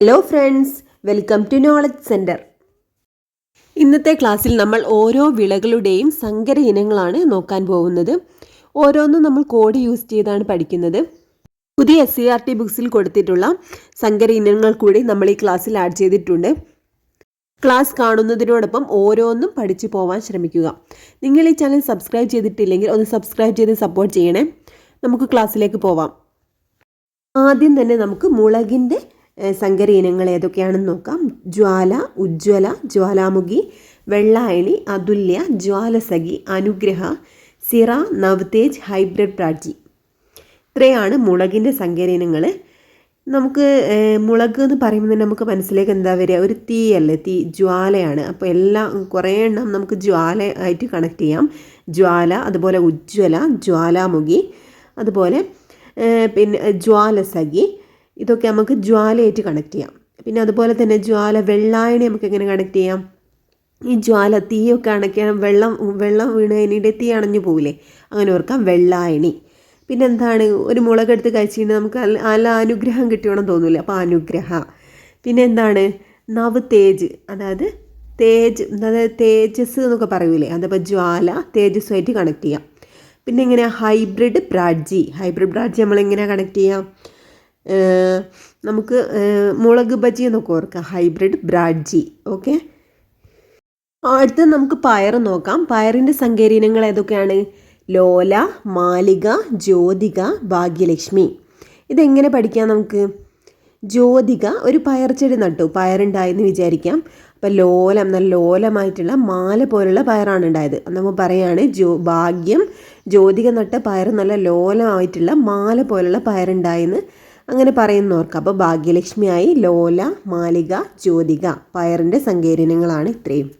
Hello friends welcome to knowledge centre ഇന്നത്തെ ക്ലാസ്സിൽ നമ്മൾ ഓരോ വിളകളുടെയും സങ്കര ഇനങ്ങളാണ് നോക്കാൻ പോകുന്നത്. ഓരോന്നും നമ്മൾ കോഡ് യൂസ് ചെയ്താണ് പഠിക്കുന്നത്. പുതിയ എസ് സി ആർ ടി ബുക്സിൽ കൊടുത്തിട്ടുള്ള സങ്കര ഇനങ്ങൾ കൂടി നമ്മൾ ഈ ക്ലാസ്സിൽ ആഡ് ചെയ്തിട്ടുണ്ട്. ക്ലാസ് കാണുന്നതിനോടൊപ്പം ഓരോന്നും പഠിച്ചു പോവാൻ ശ്രമിക്കുക. നിങ്ങൾ ഈ ചാനൽ സബ്സ്ക്രൈബ് ചെയ്തിട്ടില്ലെങ്കിൽ ഒന്ന് സബ്സ്ക്രൈബ് ചെയ്ത് സപ്പോർട്ട് ചെയ്യണേ. നമുക്ക് ക്ലാസ്സിലേക്ക് പോവാം. ആദ്യം തന്നെ നമുക്ക് മുളകിന്റെ സങ്കര ഇനങ്ങൾ ഏതൊക്കെയാണെന്ന് നോക്കാം. ജ്വാല ഉജ്ജ്വല ജ്വാലാമുഖി വെള്ളായണി അതുല്യ ജ്വാലസഖി അനുഗ്രഹ സിറ നവ്തേജ് ഹൈബ്രിഡ് പ്രാജി ഇത്രയാണ് മുളകിന്റെ സങ്കര ഇനങ്ങൾ. നമുക്ക് മുളക് എന്ന് പറയുമ്പോൾ തന്നെ നമുക്ക് മനസ്സിലേക്ക് എന്താ വരിക? ഒരു തീയല്ലേ തീ ജ്വാലയാണ്. അപ്പോൾ എല്ലാം കുറേ എണ്ണം നമുക്ക് ജ്വാല ആയിട്ട് കണക്ട് ചെയ്യാം. ജ്വാല അതുപോലെ ഉജ്ജ്വല ജ്വാലാമുഖി അതുപോലെ പിന്നെ ജ്വാലസഖി ഇതൊക്കെ നമുക്ക് ജ്വാലയായിട്ട് കണക്ട് ചെയ്യാം. പിന്നെ അതുപോലെ തന്നെ ജ്വാല വെള്ളായണി നമുക്ക് എങ്ങനെ കണക്ട് ചെയ്യാം? ഈ ജ്വാല തീയൊക്കെ അണയ്ക്കാൻ വെള്ളം വെള്ളം വീണ് കഴിഞ്ഞിട്ട് തീ അണഞ്ഞു പോവില്ലേ? അങ്ങനെ ഓർക്കാം വെള്ളായണി. പിന്നെ എന്താണ്? ഒരു മുളകെടുത്ത് കഴിച്ചിട്ട് നമുക്ക് നല്ല- അനുഗ്രഹം കിട്ടിയോണം തോന്നില്ല? അപ്പോൾ അനുഗ്രഹ. പിന്നെ എന്താണ്? നവ് തേജ് അതായത് തേജ് അതായത് തേജസ് എന്നൊക്കെ പറയൂലേ? അതപ്പോൾ ജ്വാല തേജസ്സുമായിട്ട് കണക്ട് ചെയ്യാം. പിന്നെ എങ്ങനെയാണ് ഹൈബ്രിഡ് ബ്രാഡ്ജി ഹൈബ്രിഡ് പ്രാഡ്ജി നമ്മൾ എങ്ങനെയാണ് കണക്ട് ചെയ്യാം? നമുക്ക് മുളക് ബജി എന്നൊക്കെ ഓർക്കാം. ഹൈബ്രിഡ് ബ്രാഡ്ജി. ഓക്കെ അടുത്ത നമുക്ക് പയർ നോക്കാം. പയറിന്റെ സങ്കേരീനങ്ങൾ ഏതൊക്കെയാണ്? ലോല മാലിക ജ്യോതിക ഭാഗ്യലക്ഷ്മി. ഇതെങ്ങനെ പഠിക്കാം നമുക്ക്? ജ്യോതിക ഒരു പയർ ചെടി നട്ടു. പയറുണ്ടായെന്ന് വിചാരിക്കാം. അപ്പം ലോലം നല്ല ലോലമായിട്ടുള്ള മാല പോലുള്ള പയറാണ് ഉണ്ടായത്. നമ്മൾ പറയുകയാണ് ജ്യോ ഭാഗ്യം ജ്യോതിക നട്ട പയർ നല്ല ലോലമായിട്ടുള്ള മാല പോലുള്ള പയറുണ്ടായെന്ന് അങ്ങനെ പറയുന്നവർക്ക് അപ്പോൾ ഭാഗ്യലക്ഷ്മിയായി ലോല മാലിക ജ്യോതിക പയറിന്റെ സങ്കേരീനങ്ങളാണ് ഇത്രയും.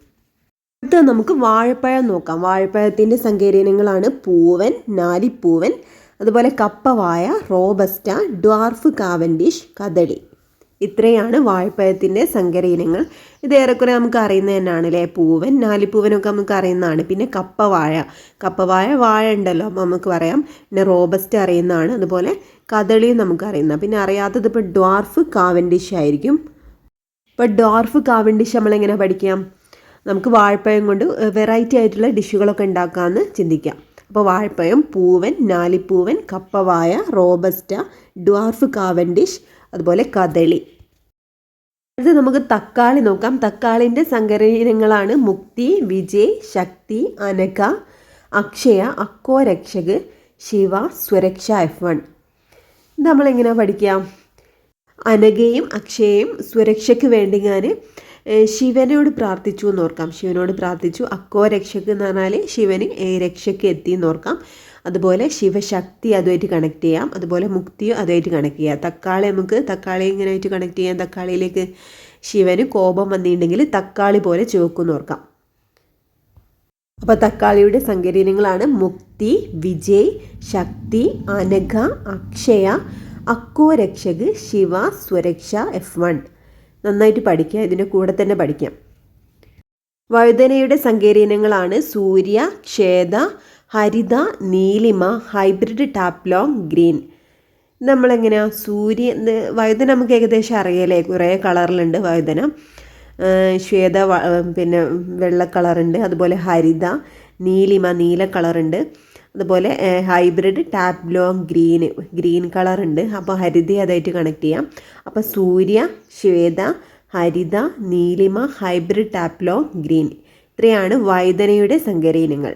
അടുത്ത നമുക്ക് വാഴപ്പഴം നോക്കാം. വാഴപ്പഴത്തിന്റെ സങ്കേരീനങ്ങളാണ് പൂവൻ നാലിപ്പൂവൻ അതുപോലെ കപ്പവായ റോബസ്റ്റ ഡ്വാർഫ് കാവൻഡിഷ് കദളി. ഇത്രയാണ് വാഴപ്പഴത്തിന്റെ സങ്കരയിനങ്ങൾ. ഇത് ഏറെക്കുറെ നമുക്ക് അറിയുന്നത് തന്നെയാണ് അല്ലേ പൂവൻ നാലിപ്പൂവനൊക്കെ നമുക്ക് അറിയുന്നതാണ്. പിന്നെ കപ്പവാഴ. കപ്പവാഴ വാഴ ഉണ്ടല്ലോ അപ്പോൾ നമുക്ക് പറയാം. പിന്നെ റോബസ്റ്റ് അറിയുന്നതാണ്. അതുപോലെ കദളിയും നമുക്ക് അറിയുന്ന പിന്നെ അറിയാത്തത് ഇപ്പോൾ ഡ്വാർഫ് കാവൻഡിഷ് ആയിരിക്കും. ഇപ്പോൾ ഡോർഫ് കാവൻഡിഷ് നമ്മളെങ്ങനെ പഠിക്കാം? നമുക്ക് വാഴപ്പഴം കൊണ്ട് വെറൈറ്റി ആയിട്ടുള്ള ഡിഷുകളൊക്കെ ഉണ്ടാക്കാമെന്ന് ചിന്തിക്കാം. അപ്പോൾ വാഴപ്പഴം പൂവൻ നാലിപ്പൂവൻ കപ്പവായ റോബസ്റ്റ ഡ്വാർഫ് കാവൻഡിഷ് അതുപോലെ കദളി. അടുത്ത് നമുക്ക് തക്കാളി നോക്കാം. തക്കാളിന്റെ സങ്കരയിനങ്ങളാണ് മുക്തി വിജയ് ശക്തി അനക അക്ഷയ അക്കോ രക്ഷക് ശിവ സുരക്ഷ എഫ് വൺ. ഇത് നമ്മളെങ്ങനെയാണ് പഠിക്കാം അനകയും അക്ഷയയും സുരക്ഷയ്ക്ക് വേണ്ടി ഞാൻ ശിവനോട് പ്രാർത്ഥിച്ചു എന്ന് ഓർക്കാം ശിവനോട് പ്രാർത്ഥിച്ചു. അക്കോ രക്ഷക്ക് എന്ന് പറഞ്ഞാൽ ശിവന് രക്ഷയ്ക്ക് എത്തി എന്ന് ഓർക്കാം അതുപോലെ ശിവശക്തി അതുമായിട്ട് കണക്ട് ചെയ്യാം. അതുപോലെ മുക്തിയും അതുമായിട്ട് കണക്ട് ചെയ്യാം. തക്കാളി നമുക്ക് തക്കാളി ഇങ്ങനെയായിട്ട് കണക്ട് ചെയ്യാം? തക്കാളിയിലേക്ക് ശിവന് കോപം വന്നിട്ടുണ്ടെങ്കിൽ തക്കാളി പോലെ ചുവക്കുമെന്ന് ഓർക്കാം. അപ്പോൾ തക്കാളിയുടെ സങ്കരീനങ്ങളാണ് മുക്തി വിജയ് ശക്തി അനഘ അക്ഷയ അക്കോ രക്ഷക് ശിവ സ്വരക്ഷ എഫ് വൺ. നന്നായിട്ട് പഠിക്കുക ഇതിന്റെ കൂടെ തന്നെ പഠിക്കാം. വഴുതനയുടെ സങ്കേരീനങ്ങളാണ് സൂര്യ ക്ഷേത ഹരിത നീലിമ ഹൈബ്രിഡ് ടാപ്ലോങ് ഗ്രീൻ. നമ്മളെങ്ങനെയാ? സൂര്യ വഴുതന നമുക്ക് ഏകദേശം അറിയാലേ കുറേ കളറിലുണ്ട് വഴുതന ശ്വേത പിന്നെ വെള്ള കളറുണ്ട് അതുപോലെ ഹരിത നീലിമ നീല കളറുണ്ട്. അതുപോലെ ഹൈബ്രിഡ് ടാപ്ലോങ് ഗ്രീന് ഗ്രീൻ കളർ ഉണ്ട്. അപ്പോൾ ഹരിത അതായിട്ട് കണക്ട് ചെയ്യാം. അപ്പോൾ സൂര്യ ശ്വേത ഹരിത നീലിമ ഹൈബ്രിഡ് ടാപ്ലോ ഗ്രീൻ ഇത്രയാണ് വൈദനയുടെ സങ്കരയിനങ്ങൾ.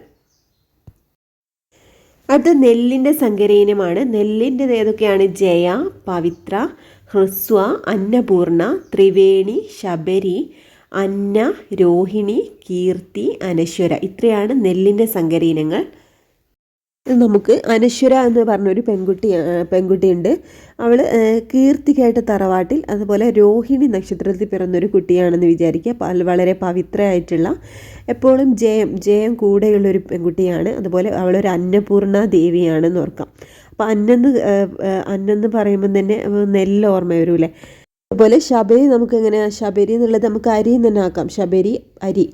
അടുത്ത നെല്ലിന്റെ സങ്കരയിനമാണ്. നെല്ലിന്റെ ഏതൊക്കെയാണ്? ജയ പവിത്ര ഹ്രസ്വ അന്നപൂർണ ത്രിവേണി ശബരി അന്ന രോഹിണി കീർത്തി അനശ്വര. ഇത്രയാണ് നെല്ലിന്റെ സങ്കരയിനങ്ങൾ. ഇത് നമുക്ക് അനശ്വര എന്ന് പറഞ്ഞൊരു പെൺകുട്ടി പെൺകുട്ടിയുണ്ട്. അവൾ കീർത്തിക്കായിട്ട് തറവാട്ടിൽ അതുപോലെ രോഹിണി നക്ഷത്രത്തിൽ പിറന്നൊരു കുട്ടിയാണെന്ന് വിചാരിക്കുക. വളരെ പവിത്രമായിട്ടുള്ള എപ്പോഴും ജയം ജയം കൂടെയുള്ളൊരു പെൺകുട്ടിയാണ്. അതുപോലെ അവളൊരു അന്നപൂർണ ദേവിയാണെന്ന് ഓർക്കാം. അപ്പോൾ അന്നെന്ന് അന്നെന്ന് പറയുമ്പം തന്നെ നെല്ല് ഓർമ്മ അല്ലേ അതുപോലെ ശബരി നമുക്ക് എങ്ങനെ ശബരി എന്നുള്ളത് നമുക്ക് അരി തന്നെ ആക്കാം. ശബരി അരി.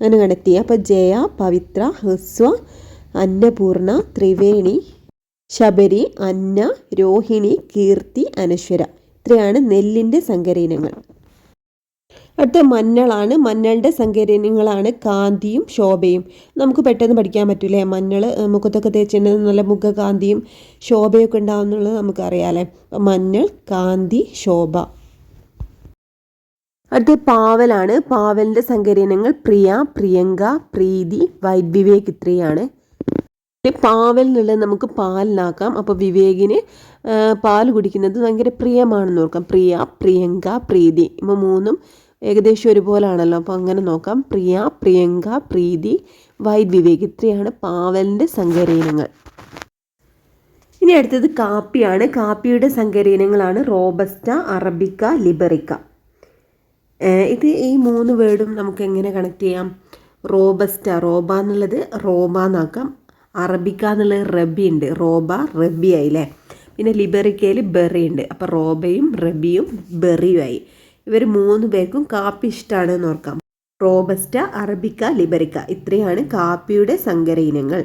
അങ്ങനെ കണ്ടെത്തി അപ്പം ജയ പവിത്ര ഹ്രസ്വ അന്നപൂർണ ത്രിവേണി ശബരി അന്ന രോഹിണി കീർത്തി അനശ്വര. ഇത്രയാണ് നെല്ലിന്റെ സങ്കര ഇനങ്ങൾ അടുത്ത മഞ്ഞളാണ്. മഞ്ഞളുടെ സങ്കര ഇനങ്ങളാണ് കാന്തിയും ശോഭയും. നമുക്ക് പെട്ടെന്ന് പഠിക്കാൻ പറ്റൂലേ? മഞ്ഞൾ മുഖത്തൊക്കെ തേച്ചിട്ടുണ്ടെങ്കിൽ നല്ല മുഖകാന്തിയും ശോഭയൊക്കെ ഉണ്ടാവുന്നുള്ളത് നമുക്കറിയാമല്ലേ അപ്പം മഞ്ഞൾ കാന്തി ശോഭ. അടുത്ത പാവലാണ്. പാവലിന്റെ സങ്കരീനങ്ങൾ പ്രിയ പ്രിയങ്ക പ്രീതി വൈദ്വിവേക് ഇത്രയാണ്. പാവൽ എന്നുള്ളത് നമുക്ക് പാലിനാക്കാം. അപ്പോൾ വിവേകിന് പാൽ കുടിക്കുന്നത് ഭയങ്കര പ്രിയമാണെന്ന് ഓർക്കാം. പ്രിയ പ്രിയങ്ക പ്രീതി. ഇപ്പോൾ മൂന്നും ഏകദേശം ഒരുപോലാണല്ലോ. അപ്പോൾ അങ്ങനെ നോക്കാം. പ്രിയ പ്രിയങ്ക പ്രീതി വൈദ് വിവേക്. ഇത്രയാണ് പാവലിന്റെ സങ്കരീനങ്ങൾ ഇനി അടുത്തത് കാപ്പിയാണ്. കാപ്പിയുടെ സങ്കരീനങ്ങളാണ് റോബസ്റ്റ അറബിക്ക ലിബറിക്ക. ഇത് ഈ മൂന്ന് വേർഡും നമുക്ക് എങ്ങനെ കണക്ട് ചെയ്യാം? റോബസ്റ്റ റോബ എന്നുള്ളത് റോബ എന്നാക്കാം. അറബിക്ക എന്നുള്ള റബി ഉണ്ട്. റോബ റബി ആയില്ലേ പിന്നെ ലിബറിക്കയിൽ ബെറി ഉണ്ട്. അപ്പോൾ റോബയും റബിയും ബെറിയുമായി ഇവർ മൂന്ന് പേർക്കും കാപ്പി ഇഷ്ടമാണ് എന്ന് ഓർക്കാം. Robusta arabica liberica. ഇത്രയാണ് കാപ്പിയുടെ സങ്കര ഇനങ്ങൾ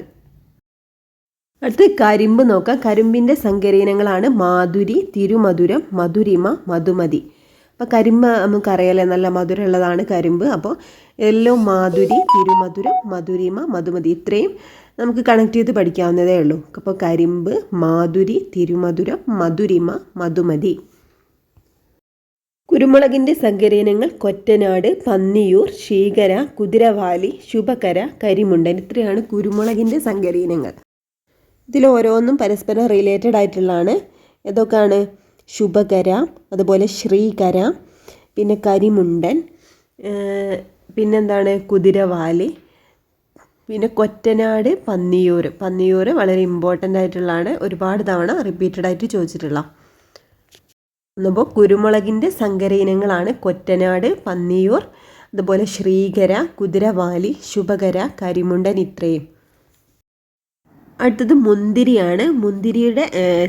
അടുത്ത് കരിമ്പ് നോക്കാം. കരിമ്പിന്റെ സങ്കര ഇനങ്ങളാണ് മാധുരി തിരുമധുരം മധുരിമ മധുമതി. അപ്പോൾ കരിമ്പ് നമുക്കറിയാലേ നല്ല മധുരമുള്ളതാണ് കരിമ്പ്. അപ്പോൾ എല്ലാം മാധുരി തിരുമധുരം മധുരിമ മധുമതി. ഇത്രയും നമുക്ക് കണക്ട് ചെയ്ത് പഠിക്കാവുന്നതേ ഉള്ളൂ. അപ്പോൾ കരിമ്പ് മാധുരി തിരുമധുരം മധുരിമ മധുമതി. കുരുമുളകിന്റെ സങ്കരീനങ്ങൾ കൊറ്റനാട് പന്നിയൂർ ശീകര കുതിരവാലി ശുഭകര കരിമുണ്ടൻ ഇത്രയാണ് കുരുമുളകിന്റെ സങ്കരീനങ്ങൾ ഇതിൽ ഓരോന്നും പരസ്പരം റിലേറ്റഡ് ആയിട്ടുള്ളതാണ്. ഏതൊക്കെയാണ് ശുഭകര അതുപോലെ ശ്രീകര പിന്നെ കരിമുണ്ടൻ പിന്നെന്താണ് കുതിരവാലി പിന്നെ കൊറ്റനാട് പന്നിയൂർ. പന്നിയൂർ വളരെ ഇമ്പോർട്ടന്റ് ആയിട്ടുള്ളതാണ്. ഒരുപാട് തവണ റിപ്പീറ്റഡ് ആയിട്ട് ചോദിച്ചിട്ടുള്ള. ഒന്നുമ്പോൾ കുരുമുളകിന്റെ സങ്കര ഇനങ്ങളാണ് കൊറ്റനാട് പന്നിയൂർ അതുപോലെ ശ്രീകര കുതിരവാലി ശുഭകര കരിമുണ്ടൻ ഇത്രയും. അടുത്തത് മുന്തിരിയാണ്. മുന്തിരിയുടെ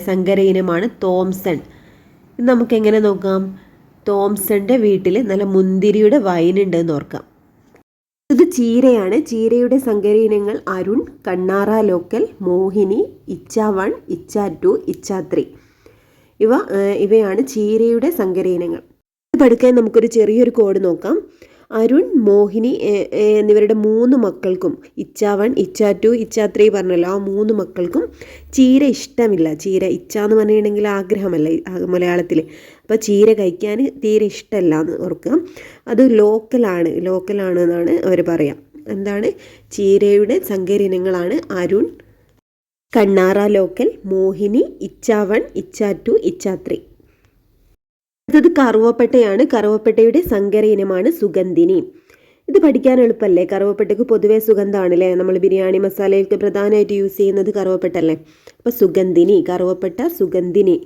സങ്കര ഇനമാണ് തോംസൺ. ഇത് നമുക്ക് എങ്ങനെ നോക്കാം? തോംസന്റെ വീട്ടിൽ നല്ല മുന്തിരിയുടെ വൈൻ ഉണ്ടെന്ന് ഓർക്കാം. ഇത് ചീരയാണ്. ചീരയുടെ സങ്കര ഇനങ്ങൾ അരുൺ കണ്ണാറ ലോക്കൽ മോഹിനി ഇച്ച one Ichha to Ichha three ഇവ ഇവയാണ് ചീരയുടെ സങ്കര ഇനങ്ങൾ പഠിക്കാൻ നമുക്കൊരു ചെറിയൊരു കോഡ് നോക്കാം. അരുൺ മോഹിനി എന്നിവരുടെ മൂന്ന് മക്കൾക്കും ഇച്ച one Ichha to Ichha three പറഞ്ഞല്ലോ ആ മൂന്ന് മക്കൾക്കും ചീര ഇഷ്ടമില്ല. ചീര ഇച്ച എന്ന് പറഞ്ഞിട്ടുണ്ടെങ്കിൽ ആഗ്രഹമല്ല മലയാളത്തിൽ അപ്പോൾ ചീര കഴിക്കാൻ തീരെ ഇഷ്ടമല്ല എന്ന് ഓർക്കുക. അത് ലോക്കലാണ് ലോക്കലാണ് എന്നാണ് അവർ പറയാം. എന്താണ്? ചീരയുടെ സങ്കരീനങ്ങളാണ് അരുൺ കണ്ണാറ ലോക്കൽ മോഹിനി ഇച്ച one Ichha to Ichha three അടുത്തത് കറുവപ്പട്ടയാണ്. കറുവപ്പട്ടയുടെ സങ്കര ഇനമാണ് സുഗന്ധിനി. ഇത് പഠിക്കാൻ എളുപ്പമല്ലേ കറുവപ്പട്ടയ്ക്ക് പൊതുവെ സുഗന്ധമാണല്ലേ നമ്മൾ ബിരിയാണി മസാലയൊക്കെ പ്രധാനമായിട്ട് യൂസ് ചെയ്യുന്നത് കറുവപ്പട്ടല്ലേ? അപ്പോൾ സുഗന്ധിനി കറുവപ്പട്ട സുഗന്ധിനി.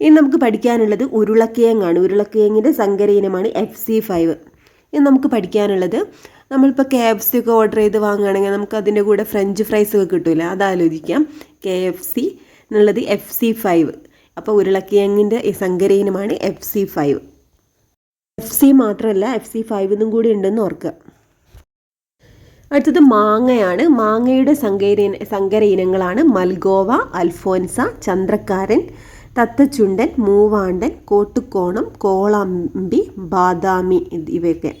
ഇനി നമുക്ക് പഠിക്കാനുള്ളത് ഉരുളക്കിഴങ്ങാണ്. ഉരുളക്കിഴങ്ങിന്റെ സങ്കര ഇനമാണ് എഫ് സി ഫൈവ് ഇനി നമുക്ക് പഠിക്കാനുള്ളത് നമ്മളിപ്പോൾ കെ എഫ് സി ഒക്കെ ഓർഡർ ചെയ്ത് വാങ്ങുകയാണെങ്കിൽ നമുക്ക് അതിന്റെ കൂടെ ഫ്രഞ്ച് ഫ്രൈസ് ഒക്കെ കിട്ടില്ല അത് ആലോചിക്കാം. കെ എഫ് സി എന്നുള്ളത് എഫ് സി ഫൈവ് അപ്പോൾ ഉരുളക്കിഴങ്ങിന്റെ സങ്കരയിനമാണ് F C five F C മാത്രമല്ല എഫ് സി ഫൈവ് എന്നും കൂടി ഉണ്ടെന്ന് ഓർക്കുക. അടുത്തത് മാങ്ങയാണ്. മാങ്ങയുടെ സങ്കര സങ്കര ഇനങ്ങളാണ് മൽഗോവ അൽഫോൻസ ചന്ദ്രക്കാരൻ തത്തച്ചുണ്ടൻ മൂവാണ്ടൻ കോട്ടുകോണം കോളമ്പി ബാദാമി ഇവയൊക്കെ.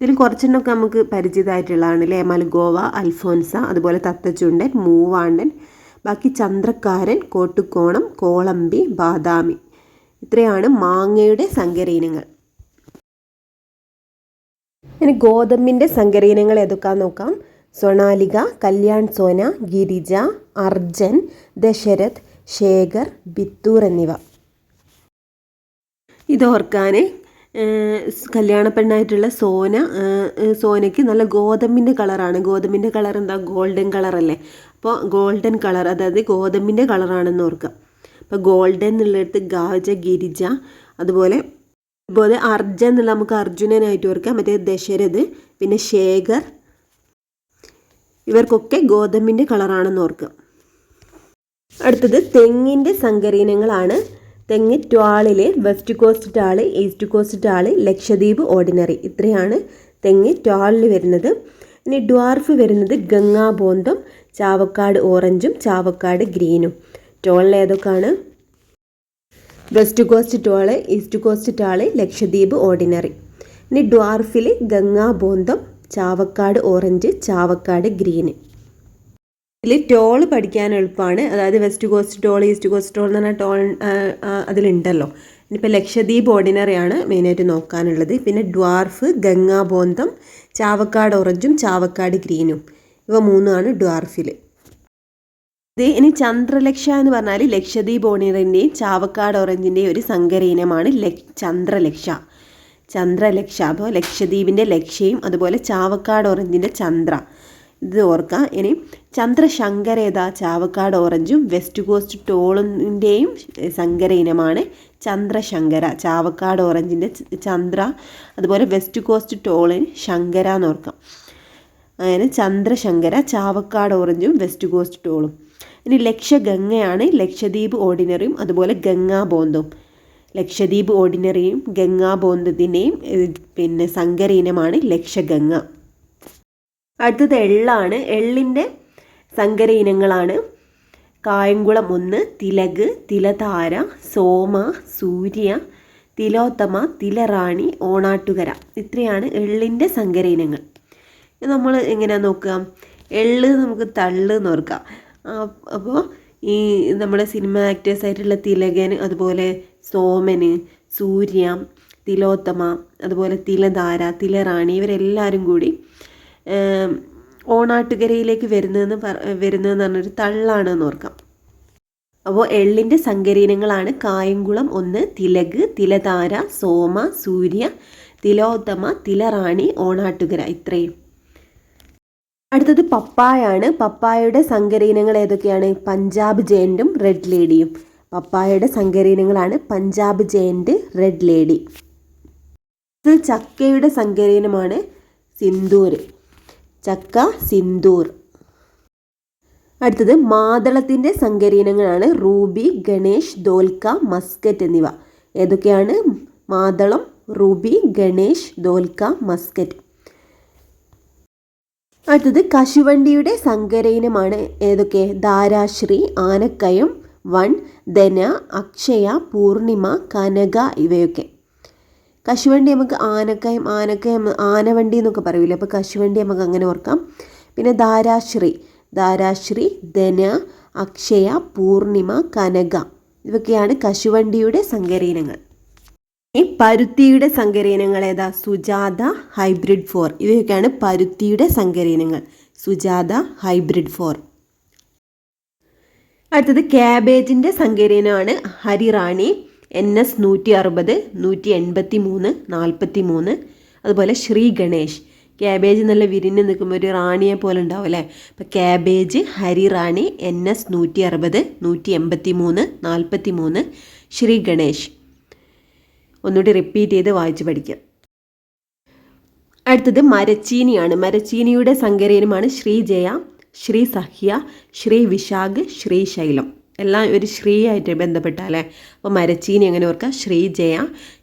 ഇതിൽ കുറച്ചെണ്ണമൊക്കെ നമുക്ക് പരിചിതമായിട്ടുള്ളതാണ് അല്ലേ? മൽഗോവ അൽഫോൻസ അതുപോലെ തത്തച്ചുണ്ടൻ മൂവാണ്ടൻ ബാക്കി ചന്ദ്രക്കാരൻ കോട്ടുകോണം കോളമ്പി ബാദാമി. ഇത്രയാണ് മാങ്ങയുടെ സങ്കരയിനങ്ങൾ. ഇനി ഗോതമ്പിന്റെ സങ്കരയിനങ്ങൾ ഏതൊക്കെയാണെന്ന് നോക്കാം. സൊണാലിക കല്യാൺ സോന ഗിരിജ അർജൻ ദശരഥ് ശേഖർ ബിത്തൂർ എന്നിവ. ഇതോർക്കാൻ കല്യാണ പെണ്ണായിട്ടുള്ള സോന സോനയ്ക്ക് നല്ല ഗോതമ്പിന്റെ കളറാണ്. ഗോതമ്പിന്റെ കളർ എന്താ? ഗോൾഡൻ കളറല്ലേ. അപ്പോൾ ഗോൾഡൻ കളർ അതായത് ഗോതമ്പിന്റെ കളറാണെന്ന് ഓർക്കുക. അപ്പോൾ ഗോൾഡൻ എന്നുള്ളിടത്ത് ഗാജ ഗിരിജ അതുപോലെ അതുപോലെ അർജ എന്നുള്ള നമുക്ക് അർജുനനായിട്ട് ഓർക്കാം മറ്റേ ദശരഥ് പിന്നെ ശേഖർ. ഇവർക്കൊക്കെ ഗോതമ്പിന്റെ കളറാണെന്ന് ഓർക്കുക. അടുത്തത് തെങ്ങിന്റെ സങ്കരീനങ്ങളാണ് തെങ്ങ് ട്വാളിൽ west coast tall east coast tall Lakshadweep ordinary. ഇത്രയാണ് തെങ്ങി ട്വാളിൽ വരുന്നത്. ഇനി ഡ്വാർഫ് വരുന്നത് ഗംഗാബോന്തം ചാവക്കാട് ഓറഞ്ചും ചാവക്കാട് ഗ്രീനും. ടോളിൽ ഏതൊക്കെയാണ്? West coast tall east coast tall Lakshadweep ordinary. ഇനി ഡ്വാർഫിൽ ഗംഗാബോന്തം ചാവക്കാട് ഓറഞ്ച് ചാവക്കാട് ഗ്രീന്. ഇതിൽ ടോൾ പഠിക്കാൻ എളുപ്പമാണ് അതായത് west coast tall east coast tall എന്ന് പറഞ്ഞാൽ ടോൾ അതിലുണ്ടല്ലോ. ഇനിയിപ്പോൾ ലക്ഷദ്വീപ് ഓർഡിനറിയാണ് മെയിനായിട്ട് നോക്കാനുള്ളത്. പിന്നെ ഡ്വാർഫ് ഗംഗാബോന്തം ചാവക്കാട് ഓറഞ്ചും ചാവക്കാട് ഗ്രീനും ഇവ മൂന്നുമാണ് ഡ്വാർഫിൽ ഇത് ഇനി ചന്ദ്രലക്ഷ എന്ന് പറഞ്ഞാൽ ലക്ഷദ്വീപ് ഓണിറിന്റെയും ചാവക്കാട് ഓറഞ്ചിന്റെയും ഒരു സങ്കര ഇനമാണ് ചന്ദ്രലക്ഷ. ചന്ദ്രലക്ഷ അപ്പോൾ ലക്ഷദ്വീപിന്റെ ലക്ഷയും അതുപോലെ ചാവക്കാട് ഓറഞ്ചിന്റെ ചന്ദ്ര. ഇത് ഓർക്കാം. ഇനി ചന്ദ്രശങ്കരേത ചാവക്കാട് ഓറഞ്ചും വെസ്റ്റ് കോസ്റ്റ് ടോളിന്റെയും സങ്കര ഇനമാണ് ചന്ദ്രശങ്കര. ചാവക്കാട് ഓറഞ്ചിന്റെ ചന്ദ്ര അതുപോലെ വെസ്റ്റ് കോസ്റ്റ് ടോളിന് ശങ്കര എന്ന് ഓർക്കാം. അങ്ങനെ ചന്ദ്രശങ്കര ചാവക്കാട് ഓറഞ്ചും വെസ്റ്റ് കോസ്റ്റ് ടോളും. ഇനി ലക്ഷഗംഗയാണ് ലക്ഷദ്വീപ് ഓർഡിനറിയും അതുപോലെ ഗംഗാ ഗംഗാബോന്തവും ലക്ഷദ്വീപ് ഓർഡിനറിയും ഗംഗാബോന്തത്തിന്റെയും പിന്നെ സങ്കര ഇനമാണ് ലക്ഷഗംഗ. അടുത്തത് എള്ളാണ്. എള്ളിന്റെ സങ്കര ഇനങ്ങളാണ് കായംകുളം ഒന്ന് തിലക് തിലതാര സോമ സൂര്യ തിലോത്തമ തിലറാണി ഓണാട്ടുകര. ഇത്രയാണ് എള്ളിന്റെ സങ്കര ഇനങ്ങൾ നമ്മൾ എങ്ങനെയാ നോക്കുക? എള്ള് നമുക്ക് തള്ള് എന്ന് ഓർക്കാം അപ്പോൾ ഈ നമ്മുടെ സിനിമ ആക്ടേഴ്സ് ആയിട്ടുള്ള തിലകൻ അതുപോലെ സോമന് സൂര്യ തിലോത്തമ അതുപോലെ തിലധാര തിലറാണി ഇവരെല്ലാവരും കൂടി ഓണാട്ടുകരയിലേക്ക് വരുന്നതെന്ന് പറ വരുന്നതെന്ന് പറഞ്ഞൊരു തള്ളാണെന്ന് ഓർക്കാം. അപ്പോൾ എള്ളിന്റെ സങ്കരീനങ്ങളാണ് കായംകുളം ഒന്ന് തിലക് തിലതാര സോമ സൂര്യ തിലോത്തമ തിലറാണി ഓണാട്ടുകര ഇത്രയും. അടുത്തത് പപ്പായാണ്. പപ്പായയുടെ സങ്കരീനങ്ങൾ ഏതൊക്കെയാണ്? പഞ്ചാബ് ജയന്റും റെഡ് ലേഡിയും. പപ്പായയുടെ സങ്കരീനങ്ങളാണ് പഞ്ചാബ് ജയന്റ് റെഡ് ലേഡി. ഇത് ചക്കയുടെ സങ്കരീനമാണ് സിന്ദൂർ ചക്ക സിന്ദൂർ. അടുത്തത് മാതളത്തിന്റെ സങ്കരീനങ്ങളാണ് റൂബി ഗണേഷ് ദോൽക്ക മസ്കറ്റ് എന്നിവ. ഏതൊക്കെയാണ്? മാതളം റൂബി ഗണേഷ് ദോൽക്ക മസ്കറ്റ്. അടുത്തത് കശുവണ്ടിയുടെ സങ്കരയിനമാണ്. ഏതൊക്കെ? ധാരാശ്രീ ആനക്കയം വൺ ധന അക്ഷയ പൂർണിമ കനക ഇവയൊക്കെ. കശുവണ്ടി നമുക്ക് ആനക്കയം ആനക്കയം ആനവണ്ടി എന്നൊക്കെ പറയൂലേ. അപ്പോൾ കശുവണ്ടി നമുക്ക് അങ്ങനെ ഓർക്കാം. പിന്നെ ധാരാശ്രീ ധാരാശ്രീ ധന അക്ഷയ പൂർണിമ കനക. ഇതൊക്കെയാണ് കശുവണ്ടിയുടെ സങ്കരീനങ്ങൾ ഈ പരുത്തിയുടെ സങ്കരീനങ്ങൾ ഏതാ? Sujatha hybrid four. ഇവയൊക്കെയാണ് പരുത്തിയുടെ സങ്കരീനങ്ങൾ സുജാത ഹൈബ്രിഡ് ഫോർ. അടുത്തത് ക്യാബേജിന്റെ സങ്കരീനമാണ് ഹരിറാണി. എൻ എസ് നൂറ്റി അറുപത് നൂറ്റി എൺപത്തി മൂന്ന് നാൽപ്പത്തി മൂന്ന് അതുപോലെ ശ്രീ ഗണേഷ്. ക്യാബേജ് നല്ല വിരിഞ്ഞ് നിൽക്കുമ്പോൾ ഒരു റാണിയെ പോലെ ഉണ്ടാവും അല്ലേ? അപ്പോൾ cabbage Hari Rani N S നൂറ്റി അറുപത് നൂറ്റി എൺപത്തി മൂന്ന് നാൽപ്പത്തി മൂന്ന് ശ്രീ ഗണേഷ്. ഒന്നുകൂടി റിപ്പീറ്റ് ചെയ്ത് വായിച്ച് പഠിക്കാം. അടുത്തത് മരച്ചീനിയാണ്. മരച്ചീനിയുടെ സങ്കരീനമാണ് ശ്രീജയ ശ്രീ സഹ്യ ശ്രീ വിശാഖ് ശ്രീശൈലം എല്ലാം ഒരു ശ്രീ ആയിട്ട് ബന്ധപ്പെട്ടാലേ. അപ്പോൾ മരച്ചീനി എങ്ങനെ ഓർക്കുക ശ്രീജയ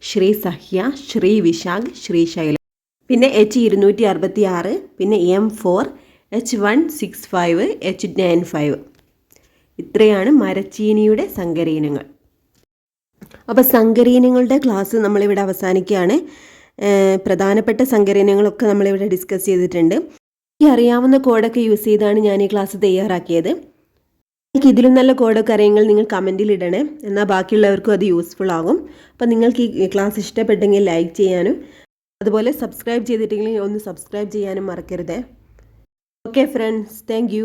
ശ്രീ സഹ്യ ശ്രീ വിശാഖ് ശ്രീശൈലം പിന്നെ എച്ച് ഇരുന്നൂറ്റി അറുപത്തി ആറ് പിന്നെ M four H one six five H nine five ഇത്രയാണ് മരച്ചീനിയുടെ സങ്കരീനങ്ങൾ അപ്പോൾ സങ്കരീനങ്ങളുടെ ക്ലാസ് നമ്മളിവിടെ അവസാനിക്കുകയാണ്. പ്രധാനപ്പെട്ട സങ്കരീനങ്ങളൊക്കെ നമ്മളിവിടെ ഡിസ്കസ് ചെയ്തിട്ടുണ്ട്. എനിക്ക് അറിയാവുന്ന കോഡൊക്കെ യൂസ് ചെയ്താണ് ഞാൻ ഈ ക്ലാസ് തയ്യാറാക്കിയത്. എനിക്ക് ഇതിലും നല്ല കോഡൊക്കെ കാര്യങ്ങൾ നിങ്ങൾ കമന്റിൽ ഇടണേ. എന്നാൽ ബാക്കിയുള്ളവർക്കും അത് യൂസ്ഫുൾ ആകും. അപ്പം നിങ്ങൾക്ക് ഈ ക്ലാസ് ഇഷ്ടപ്പെട്ടെങ്കിൽ ലൈക്ക് ചെയ്യാനും അതുപോലെ സബ്സ്ക്രൈബ് ചെയ്തിട്ടെങ്കിൽ ഒന്ന് സബ്സ്ക്രൈബ് ചെയ്യാനും മറക്കരുതേ. Okay friends thank